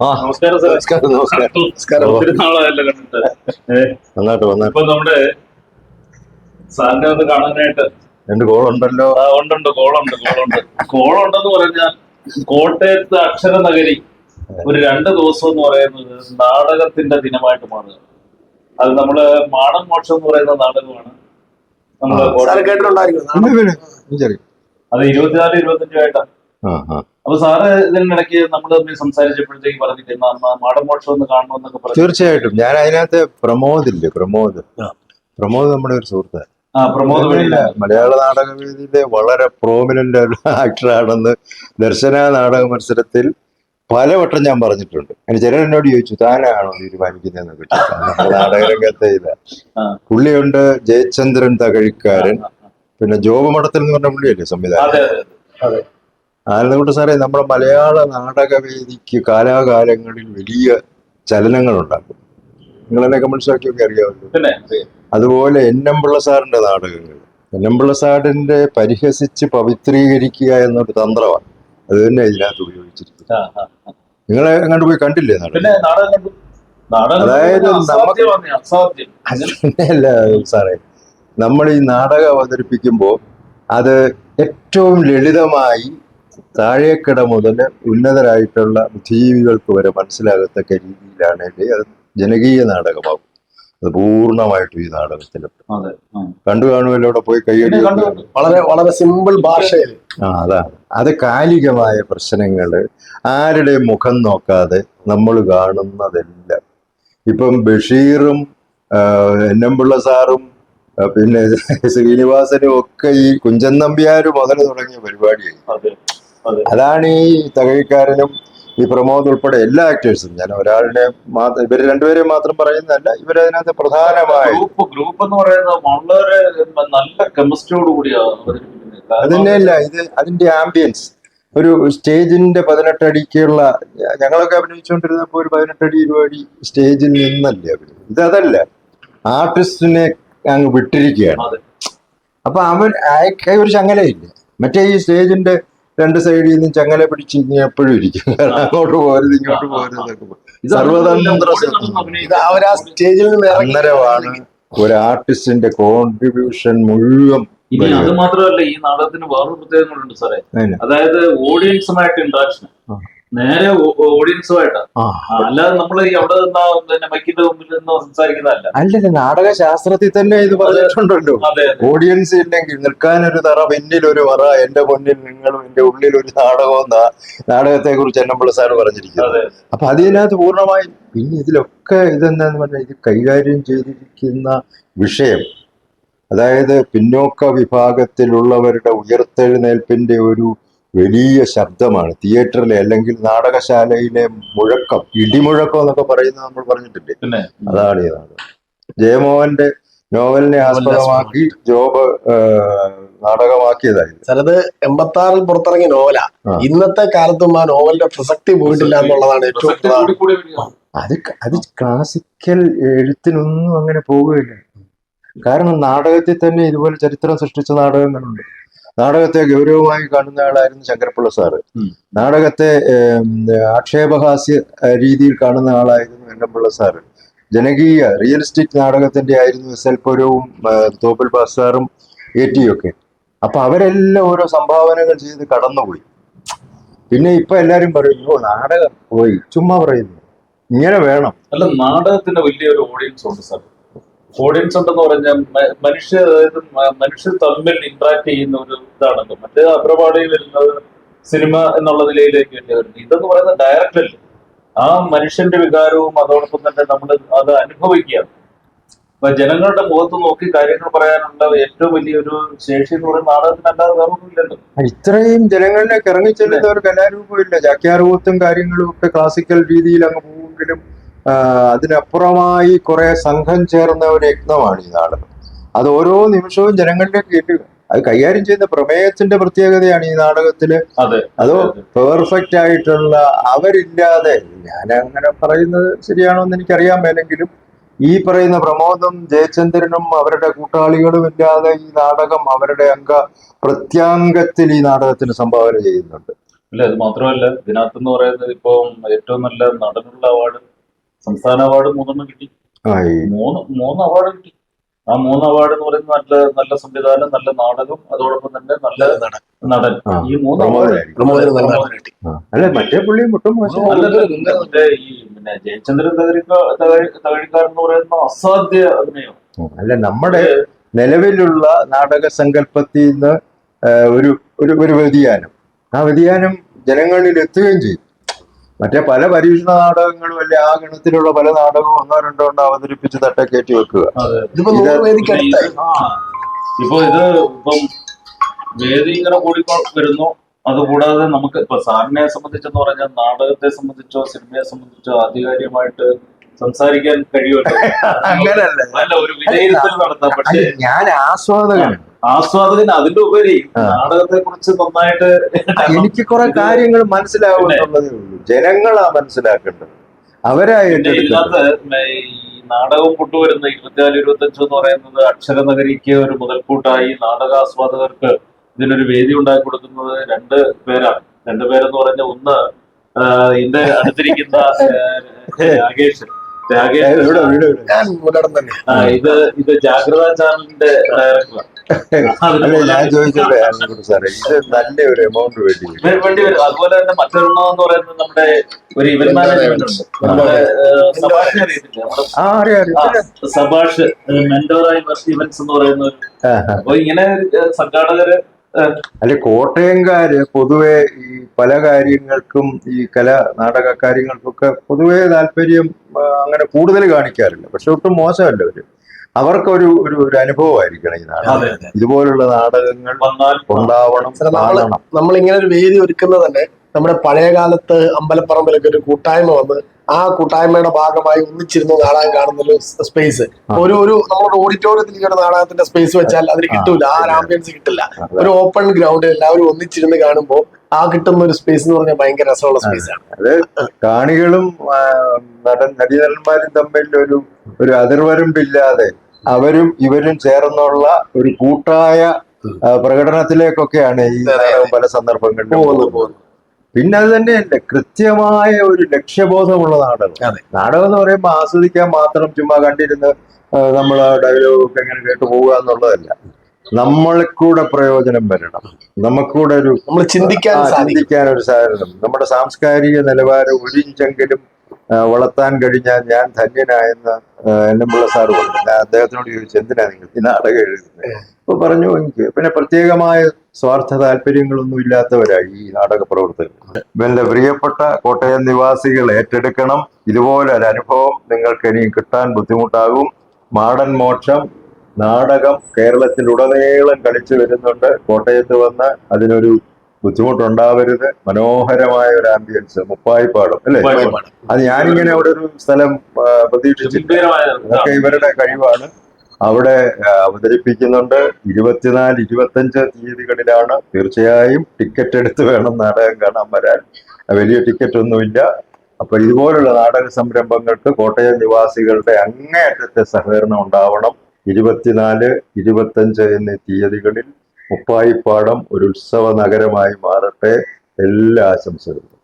ആ നമസ്കാരം സാർ നമസ്കാരം. ഒത്തിരി നാളായല്ലോ കണ്ടിട്ട്. ഇപ്പൊ നമ്മുടെ സാറിനെ ഒന്ന് കാണാനായിട്ട്. രണ്ട് ആ, ഉണ്ടുണ്ട് കോളുണ്ട് കോളുണ്ട് കോളുണ്ടെന്ന് പറഞ്ഞാൽ കോട്ടയത്ത് അക്ഷര നഗരി ഒരു രണ്ട് ദിവസം എന്ന് പറയുന്നത് നാടകത്തിന്റെ ദിനമായിട്ട് മാറുക അത് നമ്മൾ മാടൻ മോക്ഷം എന്ന് പറയുന്ന നാടകമാണ്. നമ്മൾ അത് ഇരുപത്തിനാല് ഇരുപത്തഞ്ചുമായിട്ടാണ് ആ ആ. അപ്പൊ സാറ് ഇതിനിടയ്ക്ക് നമ്മൾ തമ്മിൽ സംസാരിച്ചപ്പോഴത്തേക്ക് പറഞ്ഞിട്ട് മാടൻ മോക്ഷം ഒന്ന് കാണണമെന്നൊക്കെ പറഞ്ഞു തീർച്ചയായിട്ടും. ഞാൻ അതിനകത്ത് പ്രമോദ് ഇല്ലേ പ്രമോദ്. പ്രമോദ് നമ്മുടെ ഒരു സുഹൃത്ത്. ആ പ്രമോദ് വഴിയില്ല മലയാള നാടകവേദിയിലെ വളരെ പ്രോമിനന്റ് ആക്ടറാണെന്ന് ദർശന നാടക മത്സരത്തിൽ പലവട്ടം ഞാൻ പറഞ്ഞിട്ടുണ്ട്. അതിന് ചിലർ എന്നോട് ചോദിച്ചു താനാണോ തീരുമാനിക്കുന്നതെന്ന് നാടകരംഗത്തെ ഇതാ പുള്ളിയുണ്ട് ജയചന്ദ്രൻ തകഴിക്കാരൻ. പിന്നെ ജോബ് മഠത്തിൽ എന്ന് പറഞ്ഞ പുള്ളിയല്ലേ സംവിധാനം അതെ. അതെ. ആനന്ദകുട്ട സാറേ നമ്മുടെ മലയാള നാടകവേദിക്ക് കാലാകാലങ്ങളിൽ വലിയ ചലനങ്ങൾ ഉണ്ടാക്കും നിങ്ങളെന്നൊക്കെ മനസ്സിലാക്കിയൊക്കെ അറിയാമല്ലോ. അതുപോലെ എൻ എം സാറിന്റെ നാടകങ്ങൾ. എൻ എം സാറിന്റെ പരിഹസിച്ച് പവിത്രീകരിക്കുക എന്നൊരു തന്ത്രമാണ്. അത് തന്നെ ഇതിനകത്ത് ഉപയോഗിച്ചിരിക്കുന്നത്. നിങ്ങളെ അങ്ങോട്ട് പോയി കണ്ടില്ലേ അതായത് അല്ല സാറേ നമ്മൾ ഈ നാടകം അവതരിപ്പിക്കുമ്പോൾ അത് ഏറ്റവും ലളിതമായി താഴേക്കിട മുതൽ ഉന്നതരായിട്ടുള്ള ബുദ്ധിജീവികൾക്ക് വരെ മനസ്സിലാകത്തക്ക രീതിയിലാണെങ്കിൽ അത് ജനകീയ നാടകമാകും. അത് പൂർണമായിട്ടും ഈ നാടകത്തിൽ കണ്ടു കാണുമല്ലോ അവിടെ പോയി കൈയടി. വളരെ വളരെ സിമ്പിൾ ഭാഷയിൽ. ആ അതാണ് അത് കാലികമായ പ്രശ്നങ്ങൾ ആരുടെ മുഖം നോക്കാതെ നമ്മൾ കാണുന്നതെല്ലാം. ഇപ്പം ബഷീറും എന്നമ്പിള്ള സാറും പിന്നെ ശ്രീനിവാസനും ഒക്കെ ഈ കുഞ്ചൻ നമ്പ്യാരും മുതൽ തുടങ്ങിയ പരിപാടിയായി. അതാണ് ഈ തകഴിക്കാരനും ഈ പ്രമോദ് ഉൾപ്പെടെ എല്ലാ ആക്ടേഴ്സും ഞാൻ ഒരാളിനെ മാത്രം ഇവർ രണ്ടുപേരെ മാത്രം പറയുന്നതല്ല ഇവരതിനകത്ത് പ്രധാനമായി ഗ്രൂപ്പ് ഗ്രൂപ്പ് എന്ന് പറയുന്നത് വളരെ നല്ല കെമിസ്ട്രിയോട് കൂടിയാണ് അതന്നെയല്ല ഇത് അതിന്റെ ആംബിയൻസ് ഒരു സ്റ്റേജിന്റെ പതിനെട്ടടിക്കുള്ള ഞങ്ങളൊക്കെ അഭിനയിച്ചുകൊണ്ടിരുന്നപ്പോ ഒരു പതിനെട്ടടി അടി സ്റ്റേജിൽ നിന്നല്ലേ അഭിനയം ഇത് അതല്ല. ആർട്ടിസ്റ്റിനെ അങ്ങ് വിട്ടിരിക്കുകയാണ്. അപ്പൊ അവൻ ഒരു ചങ്ങലയില്ല മറ്റേ ഈ സ്റ്റേജിന്റെ രണ്ട് സൈഡിൽ നിന്നും ചങ്ങല പിടിച്ച് ഇങ്ങനെ എപ്പോഴും ഇരിക്കും. കാരണം അങ്ങോട്ട് പോരുത് ഇങ്ങോട്ട് പോരുത് സർവതന്ത്ര അന്നേരമാണ് ഒരു ആർട്ടിസ്റ്റിന്റെ കോൺട്രിബ്യൂഷൻ മുഴുവൻ ഇനി അത് മാത്രമല്ല ഈ നാടകത്തിന് വേറൊരു പ്രത്യേകതകളുണ്ട് സാറേ. അതായത് ഓഡിയൻസുമായിട്ട് ഇന്ററാക്ഷൻ. നേരെ ഓഡിയൻസുമായിട്ടാണ് അല്ലാതെ നമ്മൾ ഈ അവിടെ നിന്നാ പിന്നെ മൈക്കിന്റെ മുമ്പിൽ നിന്ന് സംസാരിക്കുന്നതല്ല. അല്ല നാടക ശാസ്ത്രത്തിൽ തന്നെ ഇത് പറഞ്ഞിട്ടുണ്ടല്ലോ. ഓഡിയൻസ് ഇല്ലെങ്കിൽ നിൽക്കാൻ ഒരു തറ പിന്നിൽ ഒരു മറ എന്റെ മുന്നിൽ നിങ്ങളും എന്റെ ഉള്ളിൽ ഒരു നാടകവും നാടകത്തെ കുറിച്ച് എന്നമ്പിള്ള സാർ പറഞ്ഞിരിക്കുന്നത് അപ്പൊ അതിനകത്ത് പൂർണമായും പിന്നെ ഇതിലൊക്കെ ഇതെന്താന്ന് പറഞ്ഞാൽ ഇത് കൈകാര്യം ചെയ്തിരിക്കുന്ന വിഷയം. അതായത് പിന്നോക്ക വിഭാഗത്തിലുള്ളവരുടെ ഉയർത്തെഴുന്നേൽപ്പിന്റെ ഒരു വലിയ ശബ്ദമാണ്. തിയേറ്ററിലെ അല്ലെങ്കിൽ നാടകശാലയിലെ മുഴക്കം ഇടിമുഴക്കം എന്നൊക്കെ പറയുന്നത് നമ്മൾ പറഞ്ഞിട്ടില്ലേ? അതാണ് ഈ നാടകം ജയമോഹന്റെ നോവലിനെ ആസ്പദമാക്കി ജോബ് നാടകമാക്കിയതായിരുന്നു ചിലത് എൺപത്തി ആറിൽ പുറത്തിറങ്ങിയ നോവല. ഇന്നത്തെ കാലത്തും ആ നോവലിന്റെ പ്രസക്തി പോയിട്ടില്ല എന്നുള്ളതാണ് ഏറ്റവും. അത് അത് ക്ലാസിക്കൽ എഴുത്തിനൊന്നും അങ്ങനെ പോവുകയില്ല കാരണം നാടകത്തിൽ തന്നെ ഇതുപോലെ ചരിത്രം സൃഷ്ടിച്ച നാടകങ്ങളുണ്ട്. നാടകത്തെ ഗൗരവമായി കാണുന്ന ആളായിരുന്നു ശങ്കരപ്പിള്ള സാറ്. നാടകത്തെ ആക്ഷേപഹാസ്യ രീതിയിൽ കാണുന്ന ആളായിരുന്നു വെല്ലമ്പിള്ള സാറ്. ജനകീയ റിയലിസ്റ്റിക് നാടകത്തിന്റെ ആയിരുന്നു എസ് എൽ പുരവും തോപ്പിൽ ബാസാറും എ ടിയൊക്കെ അപ്പൊ അവരെല്ലാം ഓരോ സംഭാവനകൾ ചെയ്ത് കടന്നുപോയി. പിന്നെ ഇപ്പൊ എല്ലാരും പറയും ഓ നാടകം പോയി. ചുമ്മാ പറയുന്നു. ഇങ്ങനെ വേണം. അല്ല നാടകത്തിന്റെ വലിയൊരു ഓഡിയൻസ് ഉണ്ട് സാർ. ഓഡിയൻസ് ഉണ്ടെന്ന് പറഞ്ഞാൽ മനുഷ്യ അതായത് മനുഷ്യർ തമ്മിൽ ഇന്ററാക്ട് ചെയ്യുന്ന ഒരു ഇതാണല്ലോ മറ്റേ അഗ്രപാടി വരുന്നത് സിനിമ എന്നുള്ള നിലയിലേക്ക് വരുന്നത് ഇതെന്ന് പറയുന്നത് ഡയറക്റ്റ് അല്ലേ? ആ മനുഷ്യന്റെ വികാരവും അതോടൊപ്പം തന്നെ നമ്മൾ അത് അനുഭവിക്കുകയാണ്. അപ്പൊ ജനങ്ങളുടെ മുഖത്ത് നോക്കി കാര്യങ്ങൾ പറയാനുള്ള ഏറ്റവും വലിയൊരു ശേഷി എന്ന് പറയുന്ന നാടകത്തിനല്ലാതെ വേറെ ഒന്നുമില്ലല്ലോ ഇത്രയും ജനങ്ങളിലേക്ക് ഇറങ്ങിച്ചെല്ലുന്ന ഒരു കലാരൂപമില്ല ജാക്യാരൂപത്തും കാര്യങ്ങളും ഒക്കെ ക്ലാസിക്കൽ രീതിയിൽ അങ്ങ് പോവുമെങ്കിലും ആ, അതിനപ്പുറമായി കുറെ സംഘം ചേർന്ന ഒരു യജ്ഞമാണ് ഈ നാടകം അത് ഓരോ നിമിഷവും ജനങ്ങളിലേക്ക് എത്തുക അത് കൈകാര്യം ചെയ്യുന്ന പ്രമേയത്തിന്റെ പ്രത്യേകതയാണ് ഈ നാടകത്തിൽ. അതെ. അതോ പെർഫെക്റ്റ് ആയിട്ടുള്ള അവരില്ലാതെ ഞാൻ അങ്ങനെ പറയുന്നത് ശരിയാണോ എന്ന് എനിക്കറിയാൻ മേലെങ്കിലും ഈ പറയുന്ന പ്രമോദം ജയചന്ദ്രനും അവരുടെ കൂട്ടാളികളും ഇല്ലാതെ ഈ നാടകം അവരുടെ അംഗ പ്രത്യാംഗത്തിൽ ഈ നാടകത്തിന് സംഭാവന ചെയ്യുന്നുണ്ട്. ഇല്ല അത് മാത്രമല്ല ഇതിനകത്ത് എന്ന് പറയുന്നത് ഇപ്പം ഏറ്റവും നല്ല നടനുള്ള അവാർഡ് സംസ്ഥാന അവാർഡ് മൂന്നെണ്ണം കിട്ടി. മൂന്ന് മൂന്ന് അവാർഡ് കിട്ടി. ആ മൂന്ന് അവാർഡ് എന്ന് പറയുന്നത് നല്ല നല്ല സംവിധാനം നല്ല നാടകം അതോടൊപ്പം തന്നെ നല്ല നടൻ. ഈ മൂന്ന് അവാർഡ് പ്രമോദനായിരിക്കും. നല്ല award കിട്ടി. അല്ല മറ്റേ പുള്ളി മറ്റേ ഈ പിന്നെ ജയചന്ദ്രൻ തകഴിക്കാരൻ എന്ന് പറയുന്ന അസാധ്യ അഭിനയം. അല്ല നമ്മുടെ നിലവിലുള്ള നാടക സങ്കല്പത്തിൽ നിന്ന് ഒരു ഒരു ഒരു വ്യതിയാനം. ആ വ്യതിയാനം ജനങ്ങളിൽ എത്തുകയും ചെയ്യും മറ്റേ പല പരീക്ഷണ നാടകങ്ങളും അല്ലെ ആ ഗണത്തിലുള്ള പല നാടകവും ഒന്നോ രണ്ടോ കൊണ്ട് അവതരിപ്പിച്ച് വെക്കുക. വേദിക്ക് അടുത്തായി. ആ. ഇപ്പൊ ഇത് ഇപ്പം വേദി ഇങ്ങനെ കൂടിക്കോ വരുന്നു. അതുകൂടാതെ നമുക്ക് ഇപ്പൊ സാറിനെ സംബന്ധിച്ചെന്ന് പറഞ്ഞാൽ നാടകത്തെ സംബന്ധിച്ചോ സിനിമയെ സംബന്ധിച്ചോ ആധികാരികമായിട്ട് സംസാരിക്കാൻ കഴിയുമല്ലോ. അങ്ങനല്ല. അല്ല ഒരു വിലയിരുത്തൽ നടത്താം. പക്ഷേ ഞാൻ ആസ്വാദകനാണ്. ആസ്വാദകന് അതിന്റെ ഉപരി. നാടകത്തെ കുറിച്ച് നന്നായിട്ട് എനിക്ക് കുറെ കാര്യങ്ങൾ മനസ്സിലാവുന്നുള്ളതേ ഉള്ളൂ. ജനങ്ങളാ മനസ്സിലാക്കേണ്ടത്. അവരായിട്ട് നാടകം കൊണ്ടുവരുന്ന ഇരുപത്തിനാല് ഇരുപത്തി അഞ്ചു എന്ന് പറയുന്നത് അക്ഷരനഗരിക്ക് ഒരു മുതൽക്കൂട്ടായി നാടകാസ്വാദകർക്ക് ഇതിനൊരു വേദി ഉണ്ടാക്കി കൊടുക്കുന്നത് രണ്ട് പേരാണ്. രണ്ട് പേരെന്ന് പറഞ്ഞ ഒന്ന് ഇന്റെ ഇതിന്റെ അടുത്തിരിക്കുന്ന രാകേഷ്. രാകേഷ് ഇത് ഇത് ജാഗ്രത ചാനലിന്റെ ഡയറക്ടറാണ്. അല്ല ഞാൻ ചോദിച്ചത് സാറേ ഇത് നല്ല ഒരു എമൗണ്ട് വേണ്ടി വരും. വേണ്ടി വരും. അതുപോലെ തന്നെ പറയുന്നത് നമ്മുടെ ഒരു ഇവന്റ് മാനേജ്മെന്റ് ഉണ്ട്. നമ്മുടെ ആ, അറിയത്തില്ല? ആ അറിയാം ആ, അറിയാം സഭാഷ് മെന്റോറായി ഇവന്റ്സ് എന്ന് പറയുന്ന ഒരു. അപ്പൊ ഇങ്ങനെ സംഘാടകര് അല്ലെ കോട്ടയംകാര് പൊതുവെ ഈ പല കാര്യങ്ങൾക്കും ഈ കല നാടക കാര്യങ്ങൾക്കൊക്കെ പൊതുവെ താല്പര്യം അങ്ങനെ കൂടുതൽ കാണിക്കാറില്ല. പക്ഷെ ഒട്ടും മോശമല്ല അവർ. അവർക്കൊരു ഒരു ഒരു അനുഭവമായിരിക്കണം ഈ നാടകം ഇതുപോലുള്ള നാടകങ്ങൾ ഉണ്ടാവണം നമ്മൾ ഇങ്ങനെ ഒരു വേദി ഒരുക്കുന്നത് തന്നെ നമ്മുടെ പഴയ കാലത്ത് അമ്പലപ്പറമ്പിലൊക്കെ ഒരു കൂട്ടായ്മ വന്ന് ആ കൂട്ടായ്മയുടെ ഭാഗമായി ഒന്നിച്ചിരുന്ന് നാടകം കാണുന്ന ഒരു സ്പേസ് ഒരു ഒരു നമ്മുടെ ഓഡിറ്റോറിയത്തിൽ ഈ ഒരു നാടകത്തിന്റെ സ്പേസ് വെച്ചാൽ അതിന് കിട്ടില്ല കിട്ടൂല. ആ ആംബിയൻസ് കിട്ടില്ല. ഒരു ഓപ്പൺ ഗ്രൗണ്ടിൽ എല്ലാവരും ഒന്നിച്ചിരുന്ന് കാണുമ്പോൾ ആ കിട്ടുന്ന ഒരു സ്പേസ് എന്ന് പറഞ്ഞാൽ ഭയങ്കര രസമുള്ള സ്പേസാണ് ആണ്. അത് കാണികളും നടൻ നടീനടന്മാരും തമ്മിൽ ഒരു ഒരു അതിർവരമ്പില്ലാതെ അവരും ഇവരും ചേർന്നുള്ള ഒരു കൂട്ടായ പ്രകടനത്തിലേക്കൊക്കെയാണ് ഈ പല സന്ദർഭങ്ങളിലും പോകുന്നു, പോകുന്നത്. പിന്നെ അത് തന്നെയല്ല കൃത്യമായ ഒരു ലക്ഷ്യബോധമുള്ള നാടകം. നാടകം എന്ന് പറയുമ്പോൾ ആസ്വദിക്കാൻ മാത്രം ചുമ്മാ കണ്ടിരുന്ന് നമ്മൾ ഡയലോഗ് ഒക്കെ എങ്ങനെ കേട്ട് പോവുക എന്നുള്ളതല്ല. നമ്മൾക്കൂടെ പ്രയോജനം വരണം. നമുക്കൂടെ ഒരു നമ്മൾ ചിന്തിക്കാൻ ചിന്തിക്കാൻ ഒരു സാധനം നമ്മുടെ സാംസ്കാരിക നിലവാരം ഒരിഞ്ചെങ്കിലും വളർത്താൻ കഴിഞ്ഞാൽ ഞാൻ ധന്യനായെന്ന് ആ, എന്നമ്പിള്ള സാറ് പറഞ്ഞു. ഞാൻ അദ്ദേഹത്തിനോട് ചോദിച്ചു എന്തിനാ നിങ്ങൾ ഈ നാടകം എഴുതുന്നത് അപ്പൊ പറഞ്ഞു എനിക്ക് പിന്നെ പ്രത്യേകമായ സ്വാർത്ഥ താല്പര്യങ്ങളൊന്നും ഇല്ലാത്തവരായി ഈ നാടക പ്രവർത്തകർ. എന്റെ പ്രിയപ്പെട്ട കോട്ടയം നിവാസികൾ ഏറ്റെടുക്കണം. ഇതുപോലെ ഒരു അനുഭവം നിങ്ങൾക്ക് ഇനിയും കിട്ടാൻ ബുദ്ധിമുട്ടാകും. മാടൻ മോക്ഷം നാടകം കേരളത്തിലുടനീളം കളിച്ചു വരുന്നുണ്ട്. കോട്ടയത്ത് വന്ന് അതിനൊരു ബുദ്ധിമുട്ടുണ്ടാവരുത്. മനോഹരമായ ഒരു ആംബിയൻസ് മുപ്പായിപ്പാടും അല്ലേ. അത് ഞാനിങ്ങനെ അവിടെ ഒരു സ്ഥലം അതൊക്കെ ഇവരുടെ കഴിവാണ്. അവിടെ അവതരിപ്പിക്കുന്നുണ്ട്. ഇരുപത്തിനാല് ഇരുപത്തഞ്ച് തീയതികളിലാണ് തീർച്ചയായും ടിക്കറ്റ് എടുത്ത് വേണം നാടകം കാണാൻ വരാൻ. വലിയ ടിക്കറ്റ് ഒന്നുമില്ല. അപ്പൊ ഇതുപോലുള്ള നാടക സംരംഭങ്ങൾക്ക് കോട്ടയം നിവാസികളുടെ അങ്ങേയറ്റത്തെ സഹകരണം ഉണ്ടാവണം. ഇരുപത്തിനാല് ഇരുപത്തഞ്ച് എന്നീ തീയതികളിൽ മുപ്പായിപ്പാടം ഒരു ഉത്സവ നഗരമായി മാറട്ടെ. എല്ലാ ആശംസകളും.